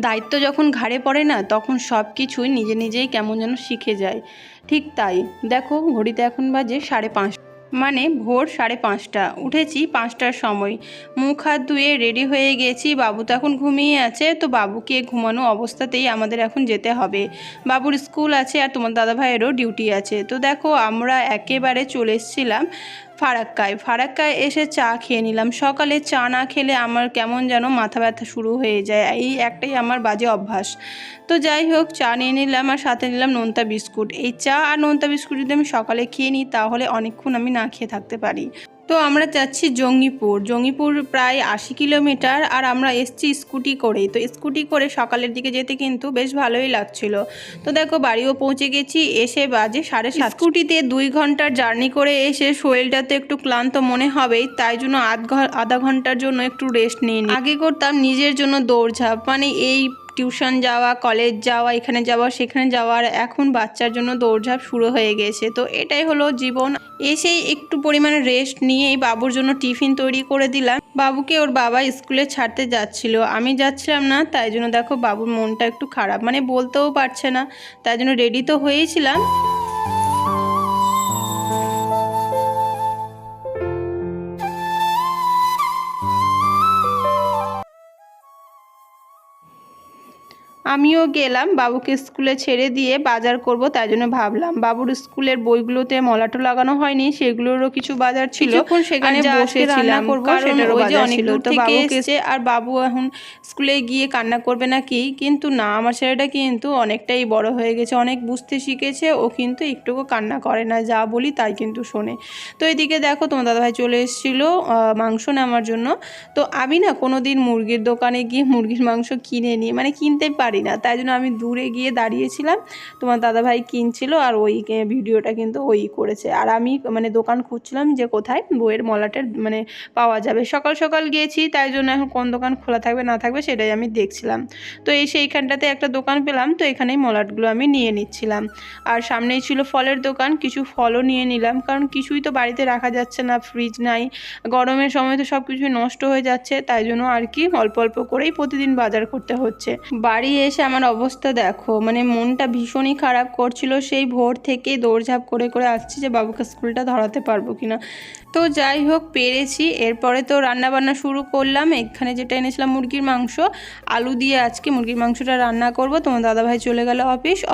দায়িত্ব যখন ঘাড়ে পড়ে না, তখন সব কিছুই নিজে নিজেই কেমন যেন শিখে যায়। ঠিক তাই। দেখো, ঘড়িতে এখন বাজে সাড়ে পাঁচ মানে ভোর সাড়ে পাঁচটা। উঠেছি পাঁচটার সময়। মুখ হাত ধুয়ে রেডি হয়ে গেছি। বাবু তো এখন ঘুমিয়ে আছে, তো বাবুকে ঘুমানো অবস্থাতেই আমাদের এখন যেতে হবে। বাবুর স্কুল আছে আর তোমার দাদা ভাইয়েরও ডিউটি আছে। তো দেখো, আমরা একেবারে চলে এসেছিলাম ফারাক্কায়। ফারাক্কায় এসে চা খেয়ে নিলাম। সকালে চা না খেলে আমার কেমন যেন মাথা ব্যথা শুরু হয়ে যায়। এই একটাই আমার বাজে অভ্যাস। তো যাই হোক, চা নিয়ে নিলাম আর সাথে নিলাম নোনতা বিস্কুট। এই চা আর নোনতা বিস্কুট যদি আমি সকালে খেয়ে নিই, তাহলে অনেকক্ষণ আমি না খেয়ে থাকতে পারি। তো আমরা যাচ্ছি জঙ্গিপুর। জঙ্গিপুর প্রায় আশি কিলোমিটার আর আমরা এসছি স্কুটি করেই। তো স্কুটি করে সকালের দিকে যেতে কিন্তু বেশ ভালোই লাগছিল। তো দেখো বাড়িও পৌঁছে গেছি, এসে বাজে সাড়ে সাত স্কুটিতে দুই ঘণ্টার জার্নি করে এসে শরীরটা তো একটু ক্লান্ত মনে হবেই, তাই জন্য আধ আধা ঘণ্টার জন্য একটু রেস্ট নিয়ে আগে করতাম নিজের জন্য দৌড়ঝাঁপ। মানে এই টিউশন যাওয়া, কলেজ যাওয়া, এখানে যাওয়া, সেখানে যাওয়ার এখন বাচ্চার জন্য দৌড়ঝাঁপ শুরু হয়ে গেছে। তো এটাই হলো জীবন। এসেই একটু পরিমাণে রেস্ট নিয়ে এই বাবুর জন্য টিফিন তৈরি করে দিলাম। বাবুকে ওর বাবা স্কুলে ছাড়তে যাচ্ছিল। আমি যাচ্ছিলাম না, তাই জন্য দেখো বাবুর মনটা একটু খারাপ। মানে বলতেও পারছে না। তাই জন্য রেডি তো হয়েছিলাম। আমিও গেলাম বাবুকে স্কুলে ছেড়ে দিয়ে বাজার করব তাই জন্য ভাবলাম। বাবুর স্কুলের বইগুলোতে মলাটো লাগানো হয়নি সেগুলোরও কিছু বাজার ছিল। সেখানে বসেছিলাম, রান্না করব কারণ ওই যে অনেক দূর থেকে এসছে। এসে আর বাবু এখন স্কুলে গিয়ে কান্না করবে নাকি? কিন্তু না আমার ছেলেটা কিন্তু অনেকটাই বড় হয়ে গেছে অনেক বুঝতে শিখেছে ও কিন্তু একটুকু কান্না করে না যা বলি তাই কিন্তু শোনে। তো এদিকে দেখো তোমার দাদাভাই চলে এসেছিল মাংস নেওয়ার জন্য। তো আমি না কোনো দিন মুরগির দোকানে গিয়ে মুরগির মাংস কিনে নিই মানে কিনতে পারি না। তাই জন্য আমি দূরে গিয়ে দাঁড়িয়েছিলাম। তোমার দাদাভাই কিনছিল আর ওই ভিডিওটা কিন্তু ওই করেছে। আর আমি মানে দোকান খুঁজছিলাম যে কোথায় বইয়ের মলাটের মানে পাওয়া যাবে। সকাল সকাল গিয়েছি, তাই জন্য এখন কোন দোকান খোলা থাকবে না থাকবে সেটাই আমি দেখছিলাম। তো এই সেইখানটাতে একটা দোকান পেলাম, তো এখানেই মলাটগুলো আমি নিয়ে নিচ্ছিলাম। আর সামনেই ছিল ফলের দোকান, কিছু ফলও নিয়ে নিলাম। কারণ কিছুই তো বাড়িতে রাখা যাচ্ছে না, ফ্রিজ নাই। গরমের সময় তো সব কিছুই নষ্ট হয়ে যাচ্ছে, তাই জন্য আর কি অল্প অল্প করেই প্রতিদিন বাজার করতে হচ্ছে। বাড়ি এসে আমার অবস্থা দেখো। মানে মনটা ভীষণই খারাপ করছিল, সেই ভোর থেকেই দৌড়ঝাঁপ করে করে আসছি যে, বাবুকে স্কুলটা ধরাতে পারব কিনা? তো যাই হোক, পেরেছি। এরপরে তো রান্না বান্না শুরু করলাম। এখানে যেটা এনেছিলাম মুরগির মাংস, আলু দিয়ে আজকে মুরগির মাংসটা রান্না করব। তোমার দাদাভাই চলে গেল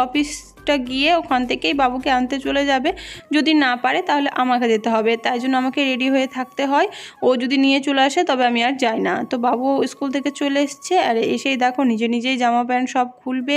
অফিস অফিসটা গিয়ে ওখান থেকেই বাবুকে আনতে চলে যাবে। যদি না পারে তাহলে আমাকে যেতে হবে। তাই জন্য আমাকে রেডি হয়ে থাকতে হয়। ও যদি নিয়ে চলে আসে তবে আমি আর যাই না। তো বাবু স্কুল থেকে চলে এসছে আর এসেই দেখো নিজে নিজেই জামা প্যান্ট সব খুলবে।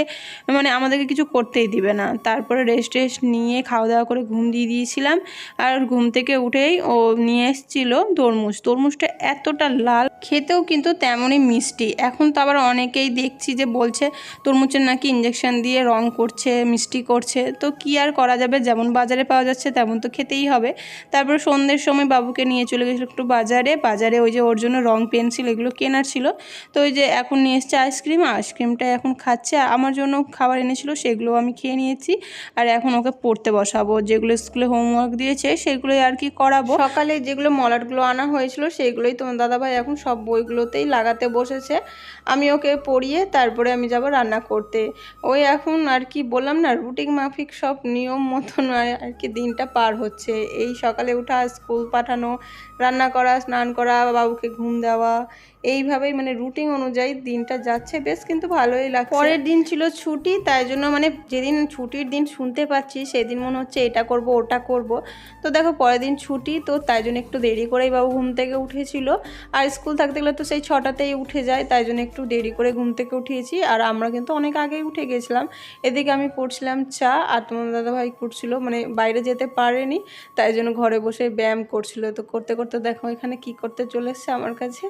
মানে আমাদেরকে কিছু করতেই দিবে না। তারপরে রেস্ট টেস্ট নিয়ে খাওয়া দাওয়া করে ঘুম দিয়ে দিয়েছিলাম। আর ঘুম থেকে উঠেই ও নিয়ে এসেছিল তরমুজ। তরমুজটা এতটা লাল, খেতেও কিন্তু তেমনই মিষ্টি। এখন তো আবার অনেকেই দেখছি যে বলছে তরমুজের নাকি ইঞ্জেকশন দিয়ে রং করছে, মিষ্টি করছে। তো কি আর করা যাবে? যেমন বাজারে পাওয়া যাচ্ছে, তেমন তো খেতেই হবে। তারপরে সন্ধ্যের সময় বাবুকে নিয়ে চলে গেছিল একটু বাজারে। বাজারে ওই যে ওর জন্য রং পেন্সিল এগুলো কেনার ছিল। তো ওই যে এখন নিয়ে এসছে আইসক্রিম আইসক্রিমটা এখন খাচ্ছে। আমার জন্য খাবার এনেছিল, সেগুলো আমি খেয়ে নিয়েছি। আর এখন ওকে পড়তে বসাবো। যেগুলো স্কুলে হোমওয়ার্ক দিয়েছে, সেগুলোই আর কি করাবো। সকালে যেগুলো মলাটগুলো আনা হয়েছিল, সেগুলোই তোমার দাদাভাই এখন সব বইগুলোতেই লাগাতে বসেছে। আমি ওকে পড়িয়ে তারপরে আমি যাব রান্না করতে। ওই এখন আর কি বললাম না রুটিন মাফিক সব নিয়ম মতন আর আর কি দিনটা পার হচ্ছে। এই সকালে উঠা, স্কুল পাঠানো, রান্না করা, স্নান করা, বাবুকে ঘুম দেওয়া এইভাবেই মানে রুটিন অনুযায়ী দিনটা যাচ্ছে। বেশ কিন্তু ভালোই লাগছে। পরের দিন ছিল ছুটি, তাই জন্য মানে যেদিন ছুটির দিন শুনতে পাচ্ছি, সেদিন মনে হচ্ছে এটা করব, ওটা করব। তো দেখো পরের দিন ছুটি, তো তাই জন্য একটু দেরি করেই বাবু ঘুম থেকে উঠেছিল। আর স্কুল থাকতে গেলে তো সেই ছটাতেই উঠে যায়, তাই জন্য একটু দেরি করে ঘুম থেকে উঠিয়েছি। আর আমরা কিন্তু অনেক আগেই উঠে গেছিলাম। এদিকে আমি পড়ছিলাম চা, আর তোমার দাদাভাই করছিল মানে বাইরে যেতে পারেনি, তাই জন্য ঘরে বসে ব্যায়াম করছিল। তো করতে করতে দেখো এখানে কি করতে চলে এসছে আমার কাছে।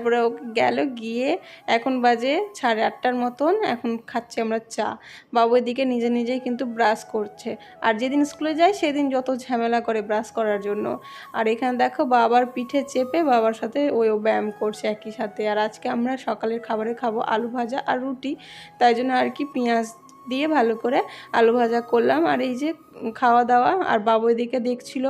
তারপরে ও গেল গিয়ে এখন বাজে সাড়ে আটটার মতন, এখন খাচ্ছি আমরা চা। বাবু এদিকে নিজে নিজেই কিন্তু ব্রাশ করছে। আর যেদিন স্কুলে যায় সেদিন যত ঝামেলা করে ব্রাশ করার জন্য। আর এখানে দেখো বাবার পিঠে চেপে বাবার সাথে ওই ও ব্যায়াম করছে একই সাথে। আর আজকে আমরা সকালের খাবারে খাব আলু ভাজা আর রুটি। তাই জন্য আর কি পেঁয়াজ দিয়ে ভালো করে আলু ভাজা করলাম। আর এই যে খাওয়া দাওয়া আর বাবু এদিকে দেখছিল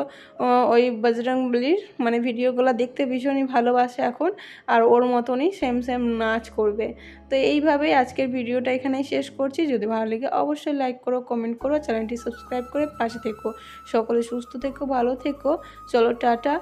ওই বজরংবলির মানে ভিডিওগুলো দেখতে ভীষণই ভালোবাসে এখন, আর ওর মতনই সেম সেম নাচ করবে। তো এইভাবেই আজকের ভিডিওটা এখানেই শেষ করছি। যদি ভালো লাগে অবশ্যই লাইক করো কমেন্ট করো, চ্যানেলটি সাবস্ক্রাইব করে পাশে থেকো। সকলে সুস্থ থেকো, ভালো থেকো। চলো, টাটা।